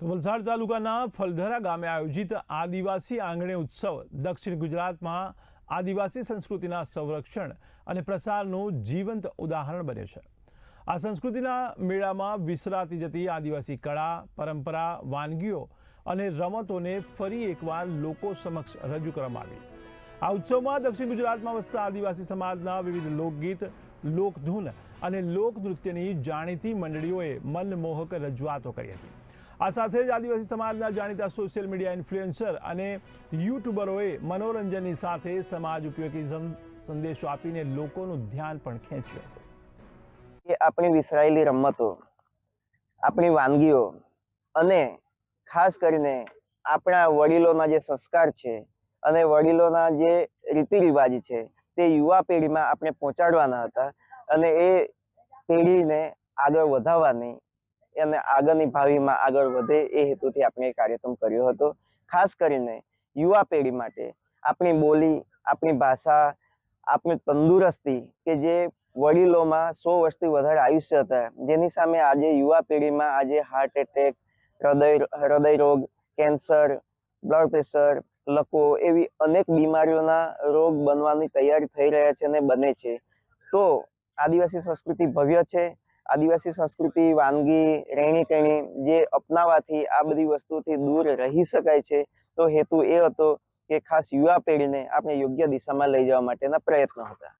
તો વલસાડ તાલુકાના ફલધરા ગામે આયોજિત આદિવાસી આંગણે ઉત્સવ દક્ષિણ ગુજરાતમાં આદિવાસી સંસ્કૃતિના સંરક્ષણ અને પ્રસારનું જીવંત ઉદાહરણ બને છે. આ સંસ્કૃતિના મેળામાં વિસરાતી જતી આદિવાસી કળા, પરંપરા, વાનગીઓ અને રમતોને ફરી એકવાર લોકો સમક્ષ રજૂ કરવામાં આવી. આ ઉત્સવમાં દક્ષિણ ગુજરાતમાં વસતા આદિવાસી સમાજના વિવિધ લોકગીત, લોકધૂન અને લોકનૃત્યની જાણીતી મંડળીઓએ મનમોહક રજૂઆતો કરી હતી. આ સાથે જ આદિવાસી સમાજના જાણીતા સોશિયલ મીડિયા ઇન્ફ્લુએન્સર અને યુટ્યુબરોએ મનોરંજનની સાથે સમાજ ઉપયોગી સંદેશો આપીને લોકોનું ધ્યાન પણ ખેંચ્યું હતું. આપણી વિસરાયેલી રમતો, આપણી વાનગીઓ અને ખાસ કરીને આપણા વડીલોના જે સંસ્કાર છે અને વડીલોના જે રીતિ રિવાજ છે તે યુવા પેઢીમાં આપણે પહોંચાડવાના હતા અને એ પેઢીને આગળ વધારવાની અને આગળની ભાવિમાં આગળ વધે એ હેતુથી આપણે કાર્યક્રમ કર્યો હતો. ખાસ કરીને યુવા પેઢી માટે આપણી બોલી, આપણી ભાષા, આપણી તંદુરસ્તી કે જે વડીલોમાં સો વર્ષથી વધારે આયુષ્ય હતા, જેની સામે આજે યુવા પેઢીમાં આજે હાર્ટ એટેક હૃદય હૃદય રોગ કેન્સર બ્લડ પ્રેશર લકવો એવી અનેક બીમારીઓના રોગ બનવાની તૈયારી થઈ રહ્યા છે અને બને છે. તો આદિવાસી સંસ્કૃતિ ભવ્ય છે. આદિવાસી સંસ્કૃતિ, વાનગી, રહેણી કહેણી જે અપનાવાથી આ બધી વસ્તુથી દૂર રહી શકાય છે, તો હેતુ એ હતો કે ખાસ યુવા પેઢીને આપણે યોગ્ય દિશામાં લઈ જવા માટેના પ્રયત્નો હતા.